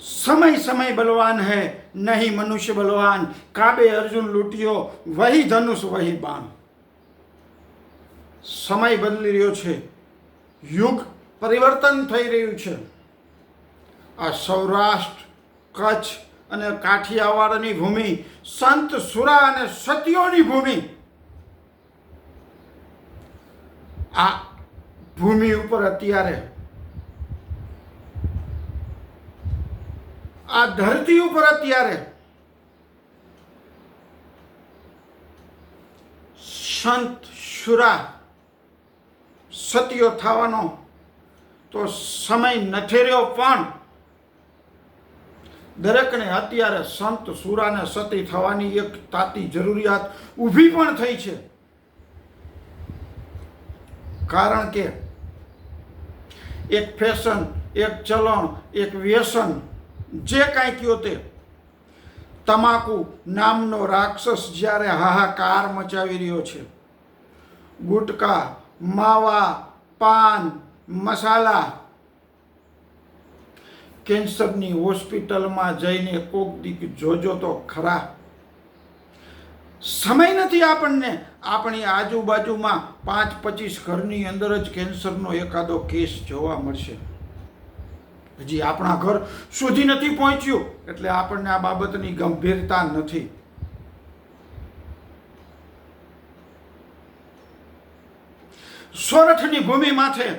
समय समय बलवान है नहीं मनुष्य बलवान काबे अर्जुन लूटियो वही ધનુષ વહી બાણ સમય બદલી રહ્યો છે યુગ પરિવર્તન થઈ રહ્યું છે આ સૌરાષ્ટ્ર કચ્છ અને કાઠિયાવાડની ભૂમિ સંત સુરા અને સતીઓની ભૂમિ આ ભૂમિ ઉપર અત્યારે આ ધરતી ઉપર અત્યારે સંત શુરા સતીઓ થવાનો તો સમય નથી રહ્યો પણ દરેકને અત્યારે સંત સુરાને સતી થવાની એક તાતી જરૂરિયાત ઊભી પણ થઈ છે. કારણ કે એક ફેશન, એક ચલણ, એક વ્યસન જે કાંઈ કયો તે. તમાકુ નામનો રાક્ષસ જ્યારે હાહાકાર મચાવી રહ્યો છે. ગુટકા, માવા, પાન, મસાલા કેન્સરની હોસ્પિટલમાં જઈને કોક દીક જોજો તો ખરા. સમય નથી આપણને. આપણી આજુબાજુમાં પાંચ પચીસ ઘરની અંદર જ કેન્સરનો એકાદો કેસ જોવા મળશે. હજી આપણા ઘર સુધી નથી પહોંચ્યું. એટલે આપણને આ બાબતની ગંભીરતા નથી. સોરઠની ભૂમિ માથે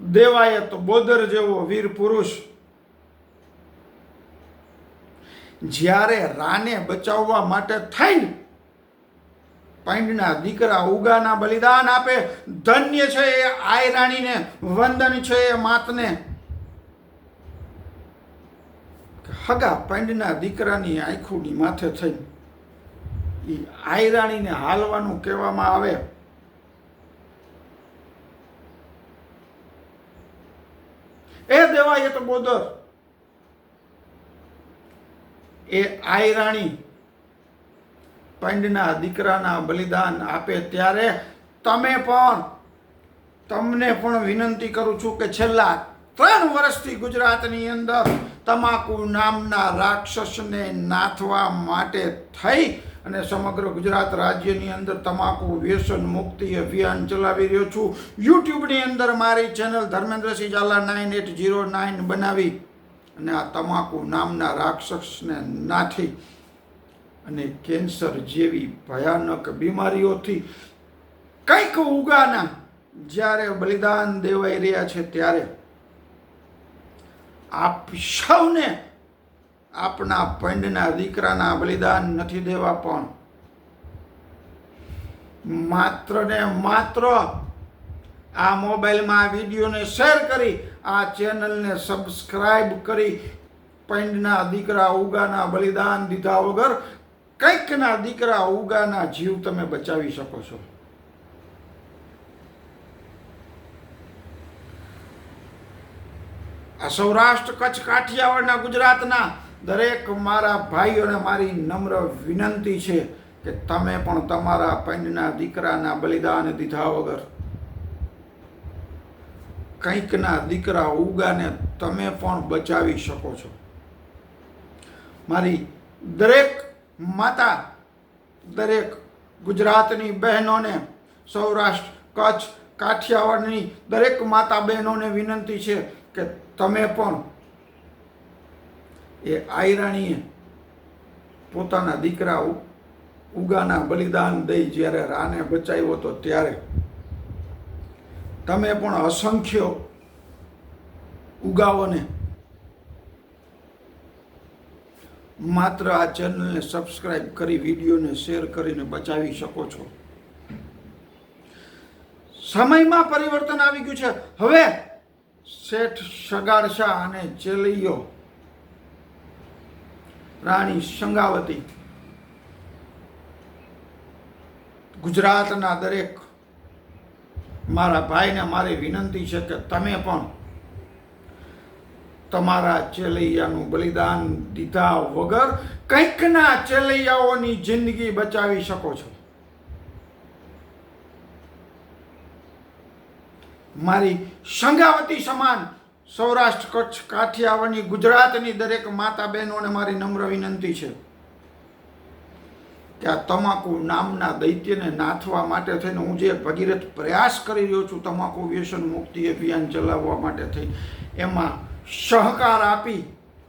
દેવાયત બોદર જેવો વીર પુરુષ. જ્યારે રાને બચાવવા માટે થઈને પાંડના દીકરા ઉગાના બલિદાન આપે. ધન્ય છે એ આય રાણીને, વંદન છે એ માતને. હગા પાંડના દીકરાની આંખોની માથે થઈ એ આય રાણીને હાલવાનું કહેવામાં આવે. એ દેવાય તો બોદર. એ આયરાણી રાણી પંડના દીકરાના બલિદાન આપે ત્યારે તમે પણ તમને પણ વિનંતી કરું છું કે છેલ્લા ત્રણ વર્ષથી ગુજરાતની અંદર તમાકુ નામના રાક્ષસને નાથવા માટે થઈ અને સમગ્ર ગુજરાત રાજ્યની અંદર તમાકુ વ્યસન મુક્તિ અભિયાન ચલાવી રહ્યો છું. યુટ્યુબની અંદર મારી channel Dharmendrasinh Jhala nine eight zero nine બનાવી અને આ તમાકુ નામના રાક્ષસને નાથી અને કેન્સર જેવી ભયાનક બીમારીઓથી કંઈક ઉગાના. જ્યારે બલિદાન દેવાઈ રહ્યા છે ત્યારે આપ સૌને આપના પંડના દીકરાના બલિદાન નથી દેવા પણ. માત્ર ને માત્ર આ મોબાઈલમાં આ વિડીયોને શેર કરી, આ ચેનલને સબસ્ક્રાઈબ કરી પંડના દીકરા ઉગાના બલિદાન દીધા વગર કંઈકના દીકરા ઉગાના જીવ તમે બચાવી શકો છો. આ સૌરાષ્ટ્ર કચ્છ કાઠિયાવાડના ગુજરાતના દરેક મારા ભાઈઓને મારી નમ્ર વિનંતી છે કે તમે પણ તમારા પૈનના દીકરાના બલિદાન દીધા વગર કંઈકના દીકરા ઉગાને તમે પણ બચાવી શકો છો. મારી દરેક માતા દરેક ગુજરાતની બહેનોને, સૌરાષ્ટ્ર, કચ્છ, કાઠિયાવાડની દરેક માતા બહેનોને વિનંતી છે કે તમે પણ એ આયરાણીએ પોતાના દીકરા ઉગાના બલિદાન દઈ જ્યારે રાને બચાવ્યો હતો ત્યારે તમે પણ અસંખ્ય ઉગાઓને માત્ર આ ચેનલને સબસ્ક્રાઈબ કરી, વિડીયોને શેર કરીને બચાવી શકો છો. સમયમાં પરિવર્તન આવી ગયું છે. હવે શેઠ સગાડશા અને ચેલૈયો રાણી સંગાવતી ગુજરાતના દરેક મારા ભાઈને મારી વિનંતી છે કે તમે પણ તમારા ચેલૈયાનું બલિદાન દીધા વગર કંઈકના ચેલૈયાઓની જિંદગી બચાવી શકો છો. મારી સંગાવતી સમાન સૌરાષ્ટ્ર કચ્છ કાઠિયાવાડની ગુજરાતની દરેક માતા બહેનોને મારી નમ્ર વિનંતી છે કે આ તમાકુ નામના દૈત્યને નાથવા માટે થઈને હું જે ભગીરથ પ્રયાસ કરી રહ્યો છું, તમાકુ વ્યસન મુક્તિ અભિયાન ચલાવવા માટે થઈ એમાં સહકાર આપી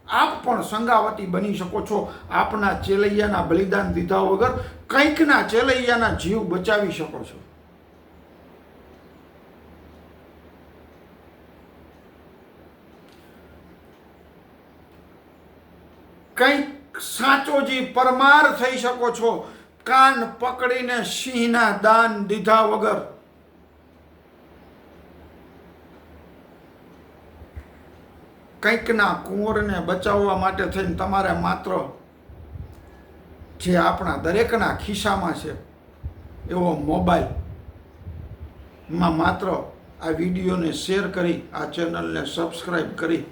આપ પણ સંગાવતી બની શકો છો. આપના ચેલૈયાના બલિદાન દીધા વગર કંઈકના ચેલૈયાના જીવ બચાવી શકો છો. કંઈક સાચોજી પરમાર થઈ શકો છો. કાન પકડીને સિંહના દાન દીધા વગર કંઈકના કુંવરને બચાવવા માટે થઈને તમારે માત્ર જે આપણા દરેકના ખિસ્સામાં છે, એવો મોબાઈલમાં માત્ર આ વિડીયોને શેર કરી, આ ચેનલને સબસ્ક્રાઈબ કરી,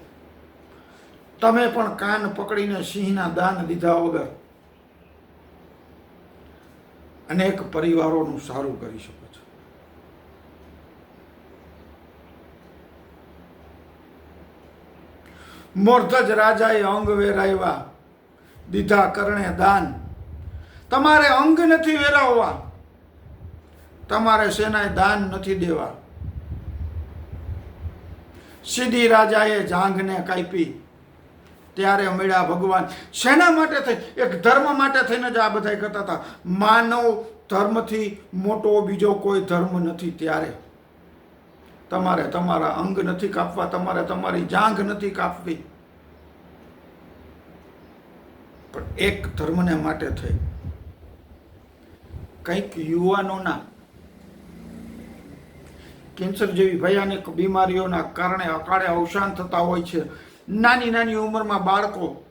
તમે પણ કાન પકડીને સિંહના દાન દીધા વગર અનેક પરિવારોનું સારું કરી શકો છો. મોર્ધજ રાજાએ અંગ વેરાવ્યા દીધા કરણે દાન. તમારે અંગ નથી વેરાવવા. તમારે સેનાએ દાન નથી દેવા. સીધી રાજાએ જાંઘને કાપી ત્યારે મળ્યા ભગવાન. શેના માટે થઈ? એક ધર્મ માટે થઈને જ આ બધા કરતા હતા. માનવ ધર્મથી મોટો બીજો કોઈ ધર્મ નથી ત્યારે. તમારે તમારા અંગ નથી કાપવા, તમારે તમારી જાંઘ નથી કાપવી. પણ એક ધર્મને માટે થઈ. કંઈક યુવાનોના કેન્સર જેવી ભયાનક બીમારીઓના કારણે અકાળે અવસાન થતા હોય છે. નાની નાની ઉંમરમાં બાળકો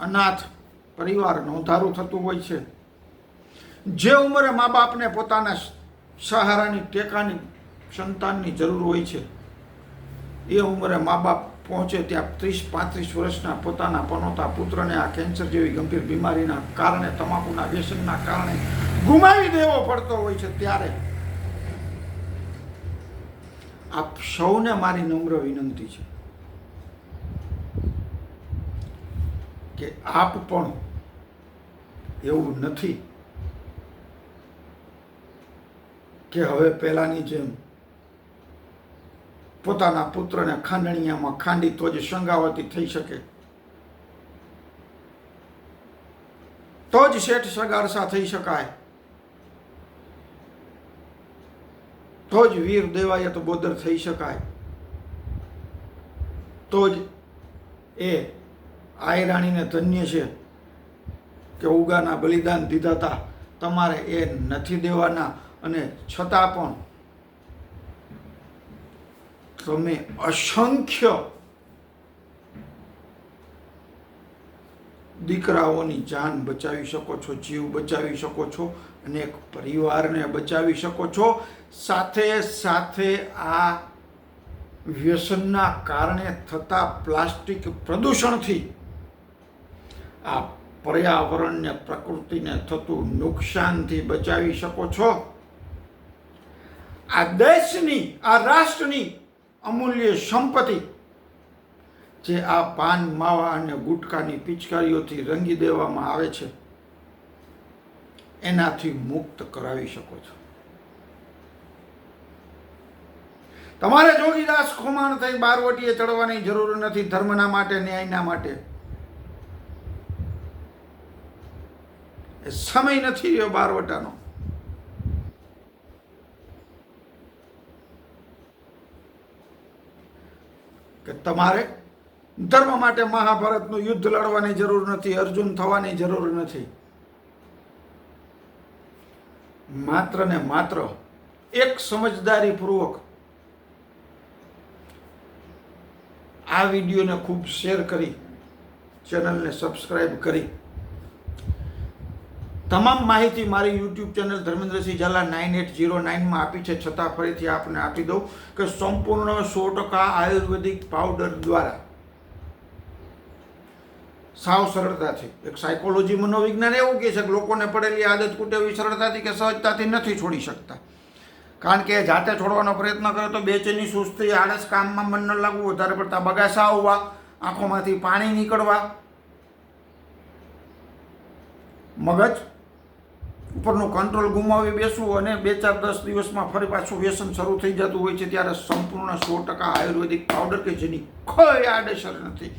અનાથ પરિવાર નોંધારું થતું હોય છે. જે ઉંમરે મા બાપને પોતાના સહારાની ટેકાની સંતાનની જરૂર હોય છે. એ ઉંમરે મા બાપ પહોંચે ત્યાં ત્રીસ પાંત્રીસ વર્ષના પોતાના પનોતા પુત્રને આ કેન્સર જેવી ગંભીર બીમારીના કારણે, તમાકુના વ્યસનના કારણે ગુમાવી દેવો પડતો હોય છે ત્યારે. આપ સૌને મારી નમ્ર વિનંતી છે કે આપ પણ એવું નથી કે હવે પહેલાની જેમ પોતાના પુત્રને ખાંડણીયામાં ખાંડી તો જ શંગાવતી થઈ શકે. તો જ શેઠ સગારસા થઈ શકાય. તો જ વીર દેવાય તો બોદર થઈ શકાય. તો જ એ આયરાણીને ધન્ય છે કે ઉગાના બલિદાન દીધા હતા તમારે એ નથી દેવાના અને છતાં પણ તમે અસંખ્ય દીકરાઓની જાન બચાવી શકો છો, જીવ બચાવી શકો છો, અને એક પરિવારને બચાવી શકો છો. સાથે સાથે આ વ્યસનના કારણે થતા પ્લાસ્ટિક પ્રદૂષણથી આ પર્યાવરણને, પ્રકૃતિને થતું નુકસાનથી બચાવી શકો છો. આ દેશની, આ રાષ્ટ્રની અમૂલ્ય સંપત્તિ જે આ પાન, માવા અને ગુટકાની પિચકારીઓથી રંગી દેવામાં આવે છે, એનાથી મુક્ત કરાવી શકો છો. તમારે જોગીદાસ ખુમાણ થઈ બારવટીએ ચડવાની જરૂર નથી, ધર્મના માટે, ન્યાયના માટે. એ સમય નથી રહ્યો બારવટાનો. કે તમારે ધર્મ માટે મહાભારતનું યુદ્ધ લડવાની જરૂર નથી, અર્જુન થવાની જરૂર નથી. માત્ર ને માત્ર એક સમજદારીપૂર્વક આ વિડીયોને ખૂબ શેર કરી, ચેનલને સબસ્ક્રાઈબ કરી. તમામ માહિતી મારી YouTube channel Dharmendrasinh Jhala nine eight zero નાઇનમાં આપી છે. છતાં ફરીથી આપને આપી દઉં કે સંપૂર્ણ સો ટકા આયુર્વેદિક પાવડર દ્વારા સાવ સરળતાથી, એક સાયકોલોજી મનોવિજ્ઞાન એવું કહે છે કે લોકોને પડેલી આદત કુટેવી સરળતાથી કે સહજતાથી નથી છોડી શકતા. કારણ કે જાતે છોડવાનો પ્રયત્ન કરે તો બેચેની સુસ્તી, આળસ, કામમાં મન ન લાગવું, વધારે પડતા બગાસા આવવા, આંખોમાંથી પાણી નીકળવા, મગજ ઉપરનું કંટ્રોલ ગુમાવી બેસવું અને બે ચાર દસ દિવસમાં ફરી પાછું વ્યસન શરૂ થઈ જતું હોય છે ત્યારે સંપૂર્ણ સો ટકા આયુર્વેદિક પાવડર કે જેની કોઈ આડઅસર નથી.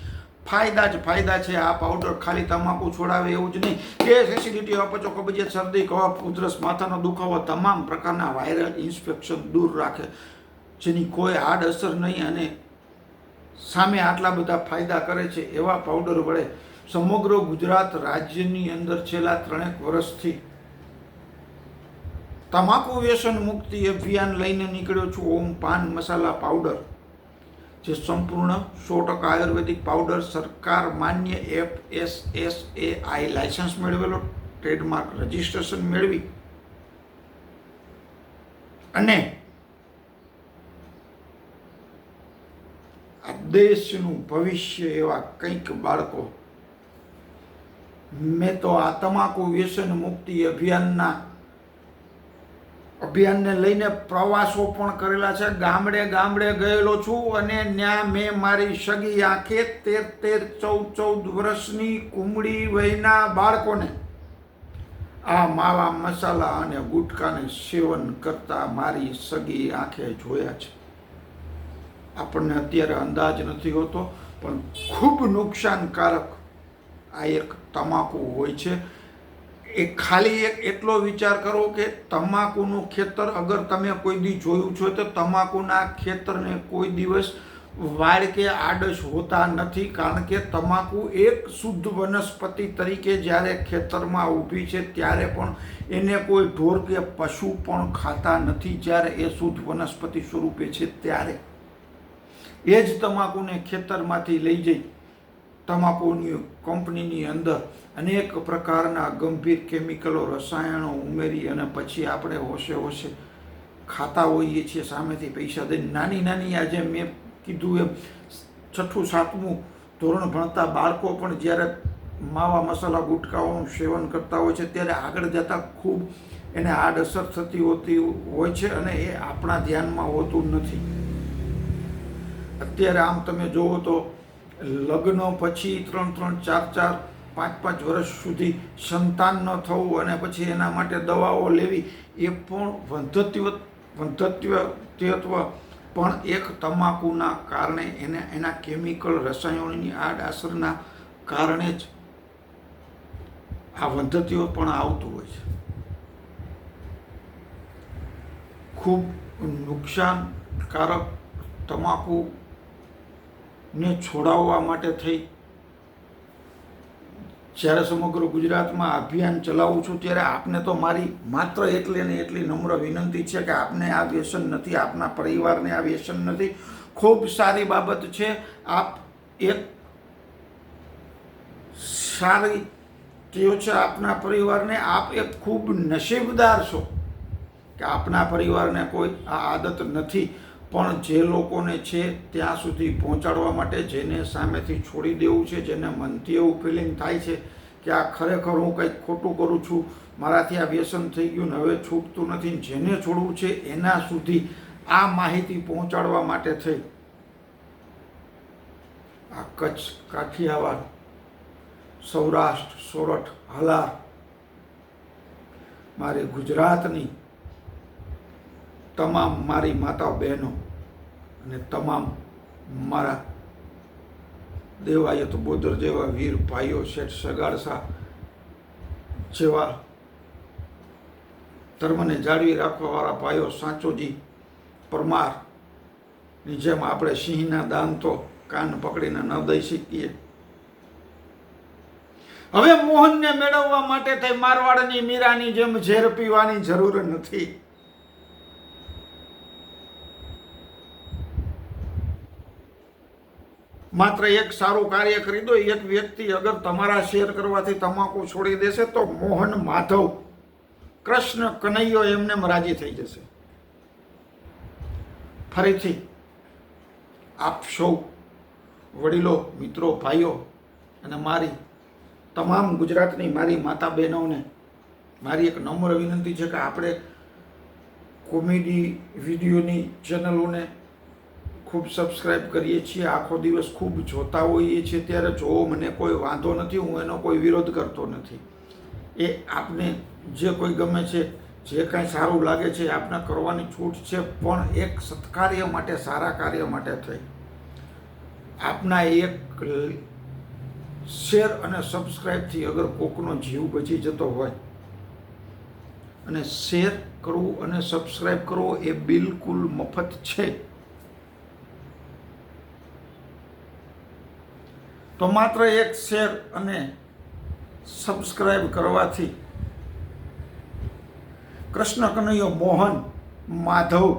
ફાયદા જ ફાયદા છે, આ પાવડર ખાલી તમાકુ છોડાવે એવું જ નહીં. ગેસ એસિડિટી અપચો કબજિયાત શરદી, કફ, ઉધરસ, માથાનો દુખાવો તમામ પ્રકારના વાયરલ ઇન્ફેક્શન દૂર રાખે. જેની કોઈ આડઅસર નહીં અને સામે આટલા બધા ફાયદા કરે છે, એવા પાવડર વડે સમગ્ર ગુજરાત રાજ્યની અંદર છેલ્લા ત્રણેક વર્ષથી તમાકુ વ્યસન મુક્તિ અભિયાન લઈને નીકળ્યો છું ઓમ પાન મસાલા પાવડર, જે સંપૂર્ણ સો ટકા આયુર્વેદિક પાવડર સરકાર માન્ય F S S A I licence મેળવેલો, trademark registration મેળવી. અને આ દેશનું ભવિષ્ય એવા કંઈક બાળકો. મેં તો આ તમાકુ વ્યસન મુક્તિ અભિયાનના અભિયાનને લઈને પ્રવાસો પણ કરેલા છે. ગામડે ગામડે ગયેલો છું અને ત્યાં મેં મારી સગી આંખે તેર તેર ચૌદ ચૌદ વર્ષની કુમળી વયના બાળકોને આ માવા મસાલા અને ગુટકાને સેવન કરતા મારી સગી આંખે જોયા છે. આપણને અત્યારે અંદાજ નથી હોતો, પણ ખૂબ નુકસાનકારક આ એક તમાકુ હોય છે. એ ખાલી એક એટલો વિચાર કરો કે તમાકુનું ખેતર અગર તમે કોઈ દી જોયું છો તો તમાકુના ખેતરને કોઈ દિવસ વાળ કે આડશ હોતા નથી કારણ કે તમાકુ એક શુદ્ધ વનસ્પતિ તરીકે જ્યારે ખેતરમાં ઊભી છે ત્યારે પણ એને કોઈ ઢોર કે પશુ પણ ખાતા નથી જ્યારે એ શુદ્ધ વનસ્પતિ સ્વરૂપે છે ત્યારે. એ જ તમાકુને ખેતરમાંથી લઈ જઈ. તમાકુની કંપનીની અંદર અનેક પ્રકારના ગંભીર કેમિકલો, રસાયણો ઉમેરી અને પછી આપણે હોશે હોશે ખાતા હોઈએ છીએ, સામેથી પૈસા દઈને. નાની નાની આજે મેં કીધું એમ, છઠ્ઠું, સાતમું ધોરણ ભણતા બાળકો પણ જ્યારે માવા મસાલા ગુટકાઓનું સેવન કરતા હોય છે, ત્યારે આગળ જતાં ખૂબ એને આડઅસર થતી હોતી હોય છે અને એ આપણા ધ્યાનમાં હોતું નથી. અત્યારે આમ તમે જુઓ તો લગ્ન પછી ત્રણ ત્રણ, ચાર ચાર, પાંચ પાંચ વર્ષ સુધી સંતાન ન થવું અને પછી એના માટે દવાઓ લેવી, એ પણ વંધત્વ વંધત્વ પણ એક તમાકુના કારણે એને, એના કેમિકલ રસાયણોની આડઅસરના કારણે જ આ વંધત્વ પણ આવતું હોય છે. ખૂબ નુકસાનકારક તમાકુ ને છોડાવવા માટે થઈ. જ્યારે સમગ્ર ગુજરાતમાં અભિયાન ચલાવું છું, ત્યારે આપને તો મારી માત્ર એટલી ને એટલી નમ્ર વિનંતી છે કે આપને આ વ્યસન નથી, આપના પરિવારને આ વ્યસન નથી. ખૂબ સારી બાબત છે. આપ એક સારી ટેવ છે આપના પરિવારને. આપ એક ખૂબ નસીબદાર છો કે આપના પરિવારને કોઈ આ આદત નથી. પણ જે લોકોને છે ત્યાં સુધી પહોંચાડવા માટે જેને સામેથી છોડી દેવું છે, જેને મનથી એવું ફિલિંગ થાય છે કે આ ખરેખર હું કંઈક ખોટું કરું છું, મારાથી આ વ્યસન થઈ ગયું ને હવે છૂટતું નથી જેને છોડવું છે એના સુધી આ માહિતી પહોંચાડવા માટે થઈ. આ કચ્છ, કાઠિયાવાડ, સૌરાષ્ટ્ર, સોરઠ, હલાર, મારી ગુજરાતની તમામ મારી માતા બહેનો અને તમામ મારા દેવાયત બોદર જેવા વીર ભાઈઓ શેઠ સગાડસા જેવા ધર્મને જાળવી રાખવાવાળા ભાઈઓ સાચોજી પરમારની જેમ આપણે સિંહના દાન તો કાન પકડીને ન દઈ શકીએ. હવે મોહનને મેળવવા માટે થઈ મારવાડની મીરાની જેમ ઝેર પીવાની જરૂર નથી. માત્ર એક સારું કાર્ય કરી દો, એક વ્યક્તિ અગર તમારા શેર કરવાથી તમાકુ છોડી દેશે તો મોહન માધવ, કૃષ્ણ કનૈયો એમને રાજી થઈ જશે. ફરીથી આપ સૌ વડીલો, મિત્રો, ભાઈઓ અને મારી તમામ ગુજરાતની મારી માતા બહેનોને મારી એક નમ્ર વિનંતી છે કે આપણે કોમેડી વિડીયોની ચેનલોને ખૂબ સબસ્ક્રાઈબ કરીએ છીએ. આખો દિવસ ખૂબ જોતા હોઈએ છીએ. ત્યારે જો મને કોઈ વાંધો નથી, હું એનો કોઈ વિરોધ કરતો નથી. એ આપને જે કોઈ ગમે છે, જે કાંઈ સારું લાગે છે આપને કરવાની છૂટ છે, પણ એક સત્કાર્ય માટે, સારા કાર્ય માટે થઈ. આપના એક શેર અને સબસ્ક્રાઈબથી અગર કોકનો જીવ બચી જતો હોય અને શેર કરવું અને સબસ્ક્રાઈબ કરવો એ બિલકુલ મફત છે. તો માત્ર એક શેર અને સબસ્ક્રાઈબ કરવાથી કૃષ્ણ કનૈયો મોહન માધવ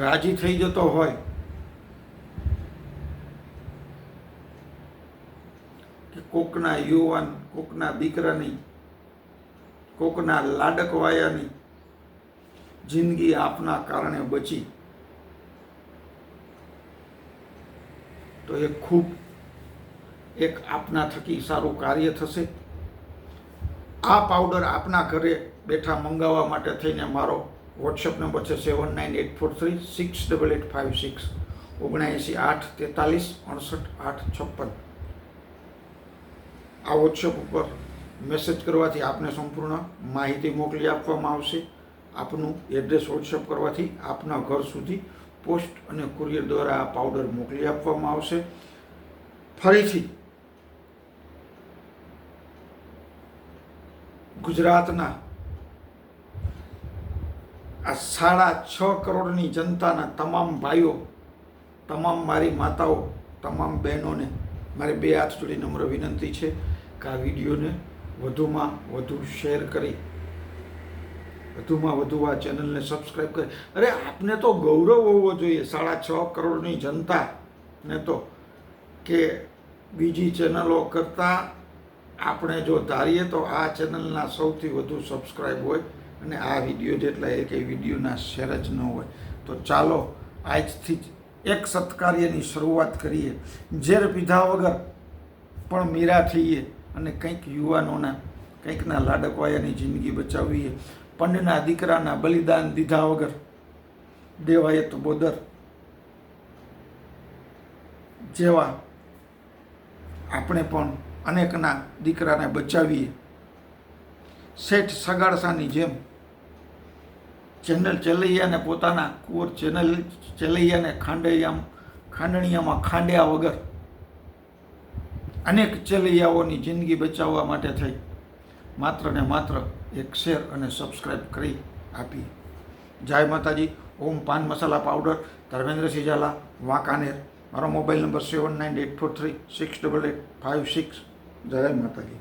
રાજી થઈ જતો હોય. કે કોકના યુવાન, કોકના દીકરાની, કોકના લાડકવાયાની જિંદગી આપના કારણે બચી. તો એ ખૂબ એક આપના થકી સારું કાર્ય થશે. આ પાવડર આપના ઘરે બેઠા મંગાવવા માટે થઈને મારો વોટ્સઅપ નંબર છે seven nine eight four three six double eight five six ઓગણએંસી આઠ તેતાલીસ અડસઠ આઠ છપ્પન. આ વોટ્સઅપ ઉપર મેસેજ કરવાથી આપને સંપૂર્ણ માહિતી મોકલી આપવામાં આવશે. આપનું એડ્રેસ વોટ્સઅપ કરવાથી આપના ઘર સુધી પોસ્ટ અને કુરિયર દ્વારા આ પાવડર મોકલી આપવામાં આવશે. ફરીથી ગુજરાતના આ સાડા છ કરોડની જનતાના તમામ ભાઈઓ, તમામ મારી માતાઓ, તમામ બહેનોને મારે બે હાથ જોડી નમ્ર વિનંતી છે કે આ વિડીયોને વધુમાં વધુ શેર કરી વધુમાં વધુ આ ચેનલને સબસ્ક્રાઈબ કરી. અરે, આપને તો ગૌરવ હોવો જોઈએ. સાડા છ કરોડની જનતાને તો કે બીજી ચેનલો કરતાં આપણે જો ધારીએ તો આ ચેનલના સૌથી વધુ સબસ્ક્રાઈબ હોય અને આ વીડિયો જેટલા એ વિડીયોના શેર જ ન હોય. તો ચાલો, આજથી જ એક સત્કાર્યની શરૂઆત કરીએ. ઝેર પીધા વગર પણ મીરા થઈએ અને કંઈક યુવાનોના, કંઈકના લાડકવાયાની જિંદગી બચાવીએ. પંડના દીકરાના બલિદાન દીધા વગર દેવાયત બોદર. જેવા આપણે પણ અનેકના દીકરાને બચાવીએ. શેઠ સગાડસાની જેમ ચેનલ ચલૈયાને પોતાના કુંવર ચેનલ ચલૈયાને ખાંડૈયામ ખાંડણીયામાં ખાંડ્યા વગર અનેક ચલૈયાઓની જિંદગી બચાવવા માટે થઈ. માત્ર ને માત્ર એક શેર અને સબસ્ક્રાઈબ કરી આપી. જય માતાજી. ઓમ પાન મસાલા પાવડર, ધર્મેન્દ્રસિંહ ઝાલા, વાંકાનેર. મારો mobile number seven nine eight four three six double eight five six. જય માતાજી.